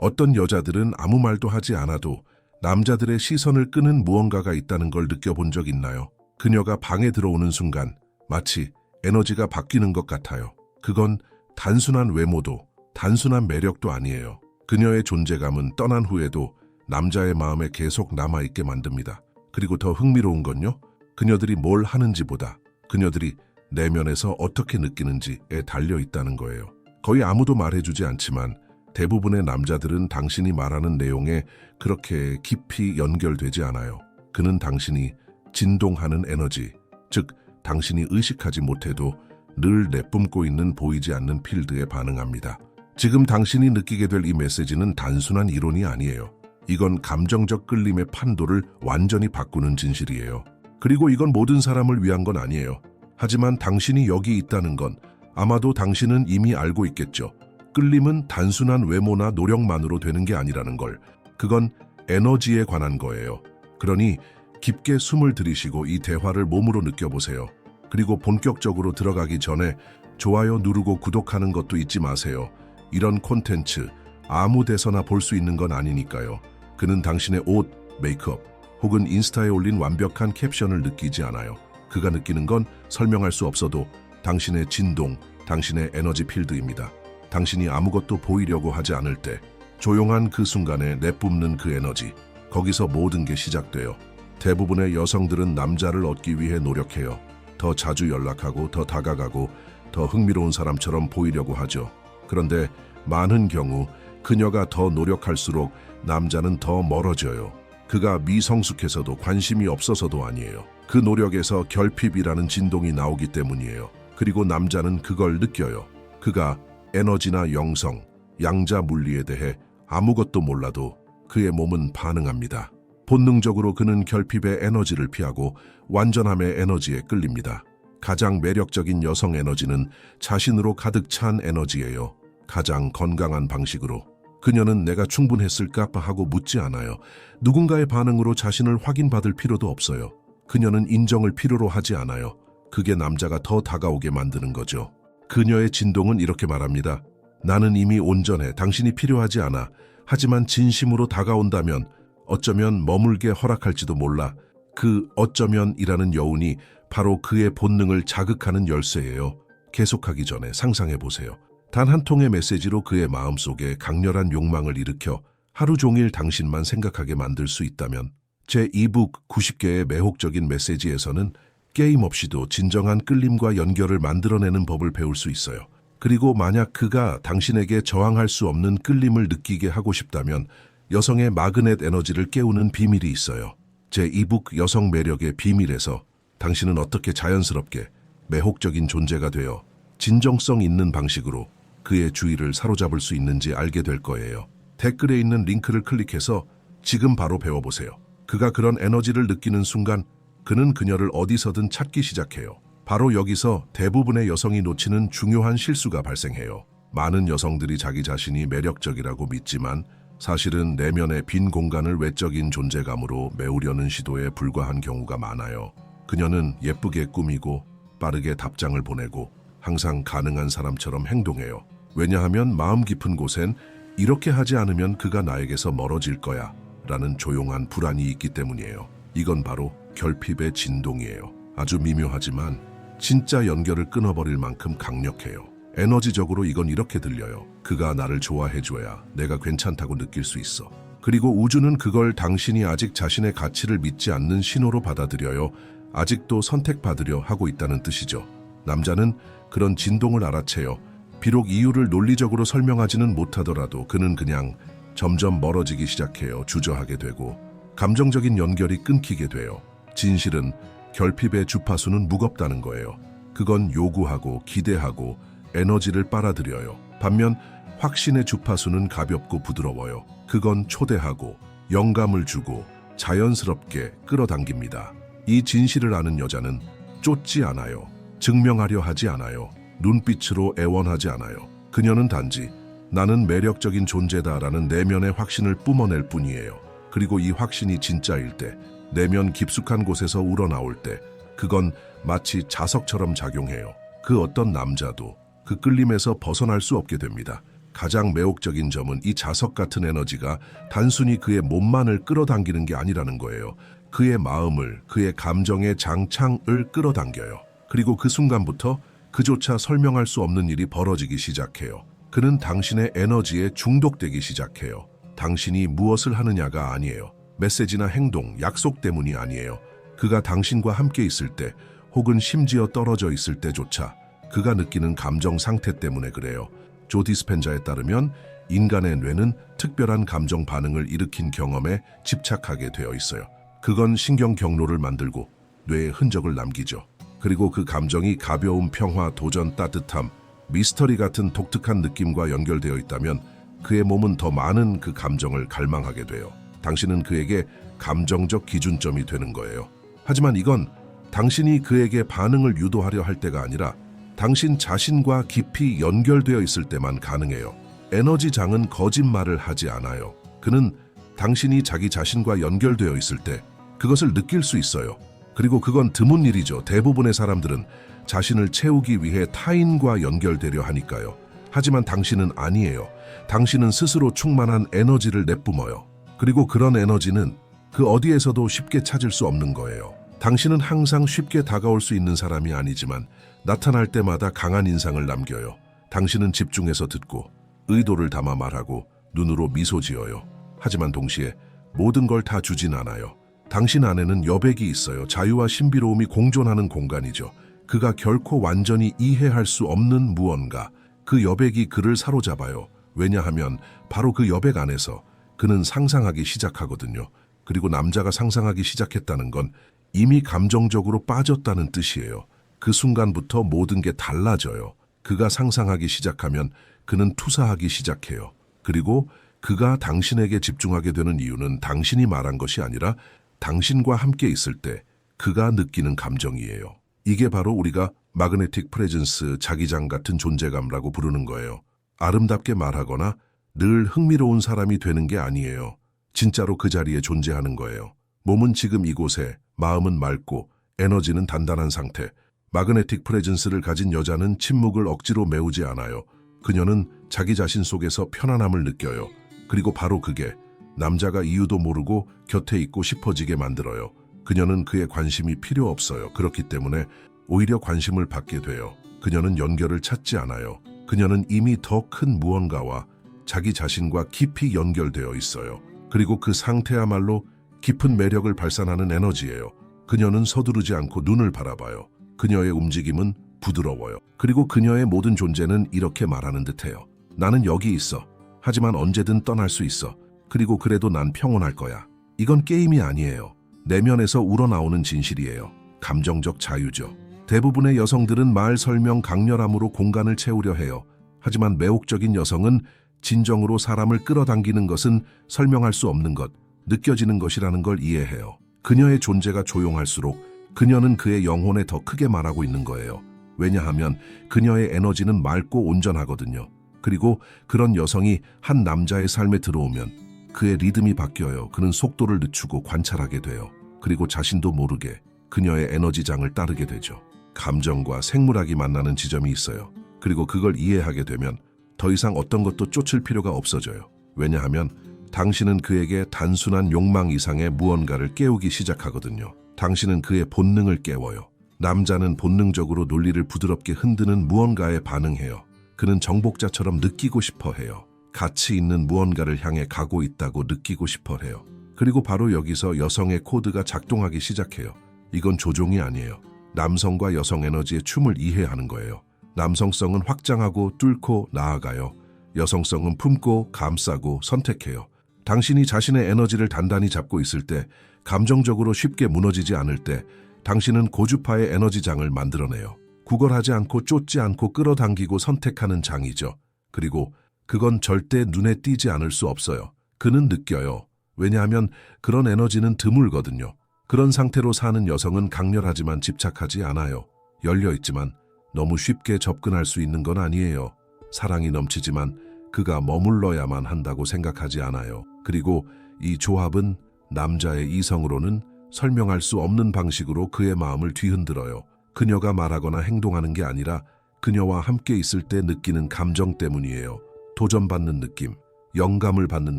어떤 여자들은 아무 말도 하지 않아도 남자들의 시선을 끄는 무언가가 있다는 걸 느껴본 적 있나요? 그녀가 방에 들어오는 순간 마치 에너지가 바뀌는 것 같아요. 그건 단순한 외모도 단순한 매력도 아니에요. 그녀의 존재감은 떠난 후에도 남자의 마음에 계속 남아있게 만듭니다. 그리고 더 흥미로운 건요. 그녀들이 뭘 하는지보다 그녀들이 내면에서 어떻게 느끼는지에 달려 있다는 거예요. 거의 아무도 말해주지 않지만 대부분의 남자들은 당신이 말하는 내용에 그렇게 깊이 연결되지 않아요. 그는 당신이 진동하는 에너지, 즉 당신이 의식하지 못해도 늘 내뿜고 있는 보이지 않는 필드에 반응합니다. 지금 당신이 느끼게 될 이 메시지는 단순한 이론이 아니에요. 이건 감정적 끌림의 판도를 완전히 바꾸는 진실이에요. 그리고 이건 모든 사람을 위한 건 아니에요. 하지만 당신이 여기 있다는 건 아마도 당신은 이미 알고 있겠죠. 끌림은 단순한 외모나 노력만으로 되는 게 아니라는 걸. 그건 에너지에 관한 거예요. 그러니 깊게 숨을 들이쉬고 이 대화를 몸으로 느껴보세요. 그리고 본격적으로 들어가기 전에 좋아요 누르고 구독하는 것도 잊지 마세요. 이런 콘텐츠 아무 데서나 볼 수 있는 건 아니니까요. 그는 당신의 옷, 메이크업 혹은 인스타에 올린 완벽한 캡션을 느끼지 않아요. 그가 느끼는 건 설명할 수 없어도 당신의 진동, 당신의 에너지 필드입니다. 당신이 아무것도 보이려고 하지 않을 때 조용한 그 순간에 내뿜는 그 에너지 거기서 모든 게 시작돼요. 대부분의 여성들은 남자를 얻기 위해 노력해요. 더 자주 연락하고 더 다가가고 더 흥미로운 사람처럼 보이려고 하죠. 그런데 많은 경우 그녀가 더 노력할수록 남자는 더 멀어져요. 그가 미성숙해서도 관심이 없어서도 아니에요. 그 노력에서 결핍이라는 진동이 나오기 때문이에요. 그리고 남자는 그걸 느껴요. 그가 에너지나 영성, 양자 물리에 대해 아무것도 몰라도 그의 몸은 반응합니다. 본능적으로 그는 결핍의 에너지를 피하고 완전함의 에너지에 끌립니다. 가장 매력적인 여성 에너지는 자신으로 가득 찬 에너지예요. 가장 건강한 방식으로. 그녀는 내가 충분했을까 하고 묻지 않아요. 누군가의 반응으로 자신을 확인받을 필요도 없어요. 그녀는 인정을 필요로 하지 않아요. 그게 남자가 더 다가오게 만드는 거죠. 그녀의 진동은 이렇게 말합니다. 나는 이미 온전해. 당신이 필요하지 않아. 하지만 진심으로 다가온다면 어쩌면 머물게 허락할지도 몰라. 그 어쩌면이라는 여운이 바로 그의 본능을 자극하는 열쇠예요. 계속하기 전에 상상해 보세요. 단 한 통의 메시지로 그의 마음속에 강렬한 욕망을 일으켜 하루 종일 당신만 생각하게 만들 수 있다면 제 2북 90개의 매혹적인 메시지에서는 게임 없이도 진정한 끌림과 연결을 만들어내는 법을 배울 수 있어요. 그리고 만약 그가 당신에게 저항할 수 없는 끌림을 느끼게 하고 싶다면 여성의 마그넷 에너지를 깨우는 비밀이 있어요. 제 이북 여성 매력의 비밀에서 당신은 어떻게 자연스럽게 매혹적인 존재가 되어 진정성 있는 방식으로 그의 주의를 사로잡을 수 있는지 알게 될 거예요. 댓글에 있는 링크를 클릭해서 지금 바로 배워보세요. 그가 그런 에너지를 느끼는 순간 그는 그녀를 어디서든 찾기 시작해요. 바로 여기서 대부분의 여성이 놓치는 중요한 실수가 발생해요. 많은 여성들이 자기 자신이 매력적이라고 믿지만 사실은 내면의 빈 공간을 외적인 존재감으로 메우려는 시도에 불과한 경우가 많아요. 그녀는 예쁘게 꾸미고 빠르게 답장을 보내고 항상 가능한 사람처럼 행동해요. 왜냐하면 마음 깊은 곳엔 이렇게 하지 않으면 그가 나에게서 멀어질 거야 라는 조용한 불안이 있기 때문이에요. 이건 바로 결핍의 진동이에요. 아주 미묘하지만 진짜 연결을 끊어버릴 만큼 강력해요. 에너지적으로 이건 이렇게 들려요. 그가 나를 좋아해줘야 내가 괜찮다고 느낄 수 있어. 그리고 우주는 그걸 당신이 아직 자신의 가치를 믿지 않는 신호로 받아들여요. 아직도 선택받으려 하고 있다는 뜻이죠. 남자는 그런 진동을 알아채요. 비록 이유를 논리적으로 설명하지는 못하더라도 그는 그냥 점점 멀어지기 시작해요. 주저하게 되고 감정적인 연결이 끊기게 돼요. 진실은 결핍의 주파수는 무겁다는 거예요. 그건 요구하고 기대하고 에너지를 빨아들여요. 반면 확신의 주파수는 가볍고 부드러워요. 그건 초대하고 영감을 주고 자연스럽게 끌어당깁니다. 이 진실을 아는 여자는 쫓지 않아요. 증명하려 하지 않아요. 눈빛으로 애원하지 않아요. 그녀는 단지 나는 매력적인 존재다라는 내면의 확신을 뿜어낼 뿐이에요. 그리고 이 확신이 진짜일 때, 내면 깊숙한 곳에서 우러나올 때, 그건 마치 자석처럼 작용해요. 그 어떤 남자도 그 끌림에서 벗어날 수 없게 됩니다. 가장 매혹적인 점은 이 자석 같은 에너지가 단순히 그의 몸만을 끌어당기는 게 아니라는 거예요. 그의 마음을, 그의 감정의 장창을 끌어당겨요. 그리고 그 순간부터 그조차 설명할 수 없는 일이 벌어지기 시작해요. 그는 당신의 에너지에 중독되기 시작해요. 당신이 무엇을 하느냐가 아니에요. 메시지나 행동, 약속 때문이 아니에요. 그가 당신과 함께 있을 때 혹은 심지어 떨어져 있을 때조차 그가 느끼는 감정 상태 때문에 그래요. 조 디스펜자에 따르면 인간의 뇌는 특별한 감정 반응을 일으킨 경험에 집착하게 되어 있어요. 그건 신경 경로를 만들고 뇌에 흔적을 남기죠. 그리고 그 감정이 가벼움, 평화, 도전, 따뜻함, 미스터리 같은 독특한 느낌과 연결되어 있다면 그의 몸은 더 많은 그 감정을 갈망하게 돼요. 당신은 그에게 감정적 기준점이 되는 거예요. 하지만 이건 당신이 그에게 반응을 유도하려 할 때가 아니라 당신 자신과 깊이 연결되어 있을 때만 가능해요. 에너지 장은 거짓말을 하지 않아요. 그는 당신이 자기 자신과 연결되어 있을 때 그것을 느낄 수 있어요. 그리고 그건 드문 일이죠. 대부분의 사람들은 자신을 채우기 위해 타인과 연결되려 하니까요. 하지만 당신은 아니에요. 당신은 스스로 충만한 에너지를 내뿜어요. 그리고 그런 에너지는 그 어디에서도 쉽게 찾을 수 없는 거예요. 당신은 항상 쉽게 다가올 수 있는 사람이 아니지만 나타날 때마다 강한 인상을 남겨요. 당신은 집중해서 듣고 의도를 담아 말하고 눈으로 미소 지어요. 하지만 동시에 모든 걸 다 주진 않아요. 당신 안에는 여백이 있어요. 자유와 신비로움이 공존하는 공간이죠. 그가 결코 완전히 이해할 수 없는 무언가. 그 여백이 그를 사로잡아요. 왜냐하면 바로 그 여백 안에서 그는 상상하기 시작하거든요. 그리고 남자가 상상하기 시작했다는 건 이미 감정적으로 빠졌다는 뜻이에요. 그 순간부터 모든 게 달라져요. 그가 상상하기 시작하면 그는 투사하기 시작해요. 그리고 그가 당신에게 집중하게 되는 이유는 당신이 말한 것이 아니라 당신과 함께 있을 때 그가 느끼는 감정이에요. 이게 바로 우리가 마그네틱 프레젠스 자기장 같은 존재감이라고 부르는 거예요. 아름답게 말하거나 늘 흥미로운 사람이 되는 게 아니에요. 진짜로 그 자리에 존재하는 거예요. 몸은 지금 이곳에, 마음은 맑고 에너지는 단단한 상태. 마그네틱 프레젠스를 가진 여자는 침묵을 억지로 메우지 않아요. 그녀는 자기 자신 속에서 편안함을 느껴요. 그리고 바로 그게 남자가 이유도 모르고 곁에 있고 싶어지게 만들어요. 그녀는 그의 관심이 필요 없어요. 그렇기 때문에 오히려 관심을 받게 돼요. 그녀는 연결을 찾지 않아요. 그녀는 이미 더 큰 무언가와 자기 자신과 깊이 연결되어 있어요. 그리고 그 상태야말로 깊은 매력을 발산하는 에너지예요. 그녀는 서두르지 않고 눈을 바라봐요. 그녀의 움직임은 부드러워요. 그리고 그녀의 모든 존재는 이렇게 말하는 듯해요. 나는 여기 있어. 하지만 언제든 떠날 수 있어. 그리고 그래도 난 평온할 거야. 이건 게임이 아니에요. 내면에서 우러나오는 진실이에요. 감정적 자유죠. 대부분의 여성들은 말 설명 강렬함으로 공간을 채우려 해요. 하지만 매혹적인 여성은 진정으로 사람을 끌어당기는 것은 설명할 수 없는 것, 느껴지는 것이라는 걸 이해해요. 그녀의 존재가 조용할수록 그녀는 그의 영혼에 더 크게 말하고 있는 거예요. 왜냐하면 그녀의 에너지는 맑고 온전하거든요. 그리고 그런 여성이 한 남자의 삶에 들어오면 그의 리듬이 바뀌어요. 그는 속도를 늦추고 관찰하게 돼요. 그리고 자신도 모르게 그녀의 에너지장을 따르게 되죠. 감정과 생물학이 만나는 지점이 있어요. 그리고 그걸 이해하게 되면 더 이상 어떤 것도 쫓을 필요가 없어져요. 왜냐하면 당신은 그에게 단순한 욕망 이상의 무언가를 깨우기 시작하거든요. 당신은 그의 본능을 깨워요. 남자는 본능적으로 논리를 부드럽게 흔드는 무언가에 반응해요. 그는 정복자처럼 느끼고 싶어 해요. 가치 있는 무언가를 향해 가고 있다고 느끼고 싶어 해요. 그리고 바로 여기서 여성의 코드가 작동하기 시작해요. 이건 조종이 아니에요. 남성과 여성 에너지의 춤을 이해하는 거예요. 남성성은 확장하고 뚫고 나아가요. 여성성은 품고 감싸고 선택해요. 당신이 자신의 에너지를 단단히 잡고 있을 때, 감정적으로 쉽게 무너지지 않을 때, 당신은 고주파의 에너지 장을 만들어내요. 구걸하지 않고 쫓지 않고 끌어당기고 선택하는 장이죠. 그리고 그건 절대 눈에 띄지 않을 수 없어요. 그는 느껴요. 왜냐하면 그런 에너지는 드물거든요. 그런 상태로 사는 여성은 강렬하지만 집착하지 않아요. 열려있지만 너무 쉽게 접근할 수 있는 건 아니에요. 사랑이 넘치지만 그가 머물러야만 한다고 생각하지 않아요. 그리고 이 조합은 남자의 이성으로는 설명할 수 없는 방식으로 그의 마음을 뒤흔들어요. 그녀가 말하거나 행동하는 게 아니라 그녀와 함께 있을 때 느끼는 감정 때문이에요. 도전받는 느낌, 영감을 받는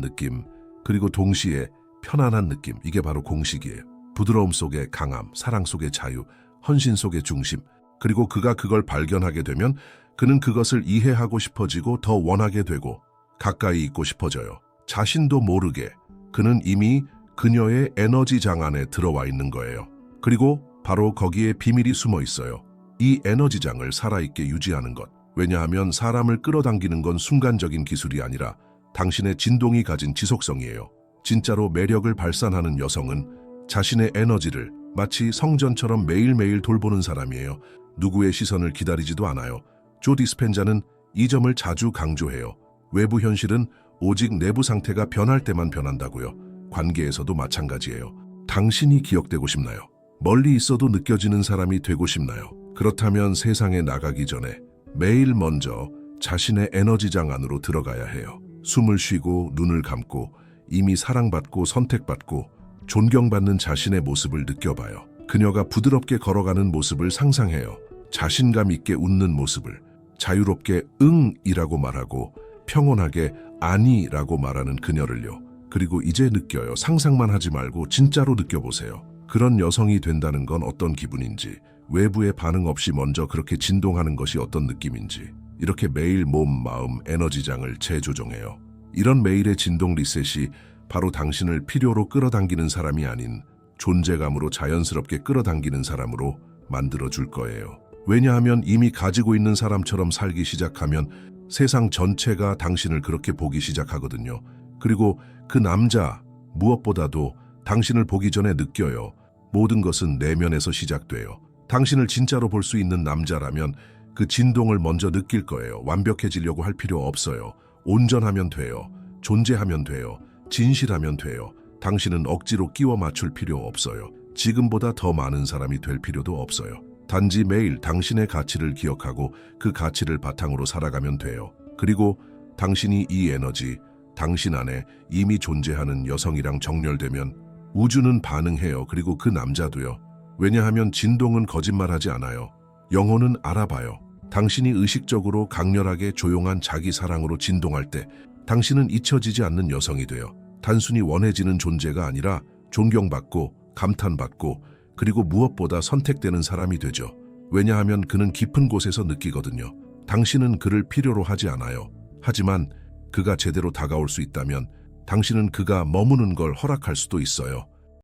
느낌, 그리고 동시에 편안한 느낌. 이게 바로 공식이에요. 부드러움 속의 강함, 사랑 속의 자유, 헌신 속의 중심. 그리고 그가 그걸 발견하게 되면 그는 그것을 이해하고 싶어지고 더 원하게 되고 가까이 있고 싶어져요. 자신도 모르게 그는 이미 그녀의 에너지 장 안에 들어와 있는 거예요. 그리고 바로 거기에 비밀이 숨어 있어요. 이 에너지장을 살아있게 유지하는 것. 왜냐하면 사람을 끌어당기는 건 순간적인 기술이 아니라 당신의 진동이 가진 지속성이에요. 진짜로 매력을 발산하는 여성은 자신의 에너지를 마치 성전처럼 매일매일 돌보는 사람이에요. 누구의 시선을 기다리지도 않아요. 조 디스펜자는 이 점을 자주 강조해요. 외부 현실은 오직 내부 상태가 변할 때만 변한다고요. 관계에서도 마찬가지예요. 당신이 기억되고 싶나요? 멀리 있어도 느껴지는 사람이 되고 싶나요? 그렇다면 세상에 나가기 전에 매일 먼저 자신의 에너지장 안으로 들어가야 해요. 숨을 쉬고 눈을 감고 이미 사랑받고 선택받고 존경받는 자신의 모습을 느껴봐요. 그녀가 부드럽게 걸어가는 모습을 상상해요. 자신감 있게 웃는 모습을 자유롭게 응이라고 말하고 평온하게 아니라고 말하는 그녀를요. 그리고 이제 느껴요. 상상만 하지 말고 진짜로 느껴보세요. 그런 여성이 된다는 건 어떤 기분인지, 외부의 반응 없이 먼저 그렇게 진동하는 것이 어떤 느낌인지, 이렇게 매일 몸, 마음, 에너지장을 재조정해요. 이런 매일의 진동 리셋이 바로 당신을 필요로 끌어당기는 사람이 아닌 존재감으로 자연스럽게 끌어당기는 사람으로 만들어 줄 거예요. 왜냐하면 이미 가지고 있는 사람처럼 살기 시작하면 세상 전체가 당신을 그렇게 보기 시작하거든요. 그리고 그 남자 무엇보다도 당신을 보기 전에 느껴요. 모든 것은 내면에서 시작돼요. 당신을 진짜로 볼 수 있는 남자라면 그 진동을 먼저 느낄 거예요. 완벽해지려고 할 필요 없어요. 온전하면 돼요. 존재하면 돼요. 진실하면 돼요. 당신은 억지로 끼워 맞출 필요 없어요. 지금보다 더 많은 사람이 될 필요도 없어요. 단지 매일 당신의 가치를 기억하고 그 가치를 바탕으로 살아가면 돼요. 그리고 당신이 이 에너지, 당신 안에 이미 존재하는 여성이랑 정렬되면 우주는 반응해요. 그리고 그 남자도요. 왜냐하면 진동은 거짓말하지 않아요. 영혼은 알아봐요. 당신이 의식적으로 강렬하게 조용한 자기 사랑으로 진동할 때 당신은 잊혀지지 않는 여성이 돼요. 단순히 원해지는 존재가 아니라 존경받고 감탄받고 그리고 무엇보다 선택되는 사람이 되죠. 왜냐하면 그는 깊은 곳에서 느끼거든요. 당신은 그를 필요로 하지 않아요. 하지만 그가 제대로 다가올 수 있다면 당신은 그가 머무는 걸 허락할 수도 있어요.